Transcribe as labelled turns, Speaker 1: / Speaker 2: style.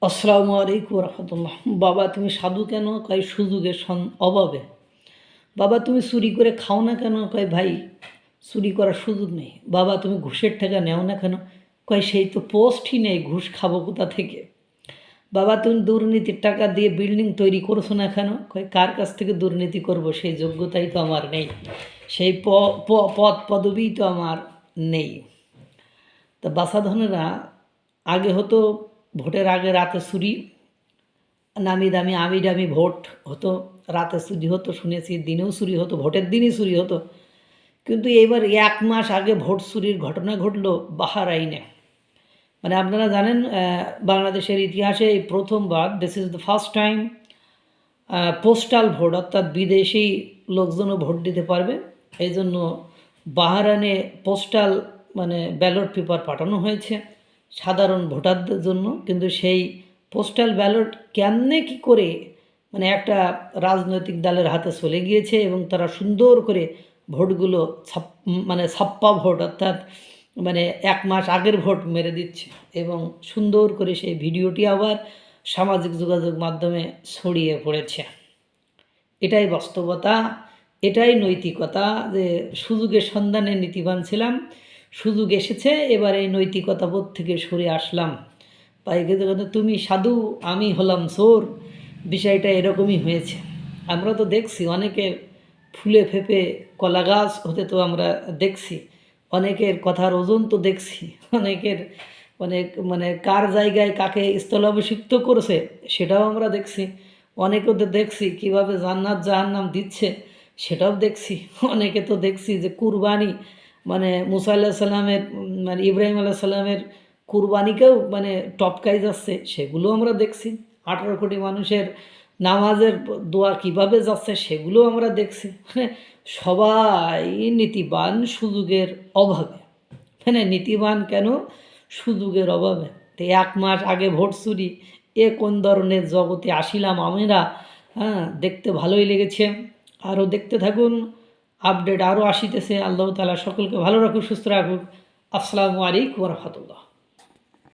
Speaker 1: আসসালামু আলাইকুম রহমতুল্লাহ। বাবা, তুমি সাধু কেন? কয় সুযোগের সন- অভাবে। বাবা, তুমি চুরি করে খাও না কেন? কয় ভাই, চুরি করার সুযোগ নেই। বাবা, তুমি ঘুষের টাকা নেও না কেন? কয় সেই তো পোস্টই নেই, ঘুষ খাব কোথা থেকে? বাবা, তুমি দুর্নীতির টাকা দিয়ে বিল্ডিং তৈরি করছ না কেন? কয় কার কাছ থেকে দুর্নীতি করব? সেই যোগ্যতাই তো আমার নেই। সেই পদ পদবিই তো আমার নেই। তা বাসাধনেরা আগে হতো ভোটের আগে রাতে চুরি, নামি দামি, আমি দামি ভোট হতো, রাতে চুরি হতো, শুনেছি দিনেও চুরি হতো, ভোটের দিনই চুরি হতো। কিন্তু এইবার এক মাস আগে ভোট চুরির ঘটনা ঘটলো বাহারাইনে। মানে আপনারা জানেন বাংলাদেশের ইতিহাসে এই প্রথমবার this is the first time postal vote, অর্থাৎ বিদেশি লোকজনও ভোট দিতে পারবে। এই জন্য বাহারানে পোস্টাল মানে ব্যালট পেপার পাঠানো হয়েছে। সাধারণ ভোটারদের জন্য, কিন্তু সেই পোস্টাল ব্যালট কেমনে কি করে মানে একটা রাজনৈতিক দলের হাতে চলে গিয়েছে এবং তারা সুন্দর করে ভোটগুলো ছাপ মানে ছাপ্পা ভোট অর্থাৎ মানে এক মাস আগের ভোট মেরে দিচ্ছে এবং সুন্দর করে সেই ভিডিওটি আবার সামাজিক যোগাযোগ মাধ্যমে ছড়িয়ে পড়েছে। এটাই বাস্তবতা, এটাই নৈতিকতা যে সুযোগের সন্ধানে নীতিবান ছিলাম। সুযোগ এসেছে, এবার এই নৈতিকতা বোধ থেকে সরে আসলাম। কিন্তু কিন্তু তুমি সাধু, আমি হলাম চোর, বিষয়টা এরকমই হয়েছে। আমরা তো দেখছি, অনেকে ফুলে ফেপে কলা গাছ হতে তো আমরা দেখছি, অনেকের কথার ওজন তো দেখছি, অনেকের অনেক মানে কার জায়গায় কাকে স্থলাভিষিক্ত করেছে, সেটাও আমরা দেখছি। অনেকে তো দেখছি, কীভাবে জান্নাত জাহান্নাম দিচ্ছে, সেটাও দেখছি। অনেকে তো দেখছি যে কুরবানি মানে মুসা আল্লাহ সাল্লামের মানে ইব্রাহিম আল্লাহ সাল্লামের কুরবানিকেও মানে টপকাই যাচ্ছে সেগুলো আমরা দেখছি। আঠারো কোটি মানুষের নামাজের দোয়া কীভাবে যাচ্ছে, সেগুলো আমরা দেখছি। মানে সবাই নীতিবান সুযোগের অভাবে। মানে নীতিবান কেন? সুযোগের অভাবে। তো এক মাস আগে ভোট চুরি, এ কোন ধরনের জগতে আসিলাম আমরা? হ্যাঁ দেখতে ভালোই লেগেছে। আরও দেখতে থাকুন। আপডেট আরও আসিতেছে। আল্লাহ তালা সকলকে ভালো রাখুক সুস্থ রাখুক। আসসালামু আলাইকুম রহমতুল্লাহ।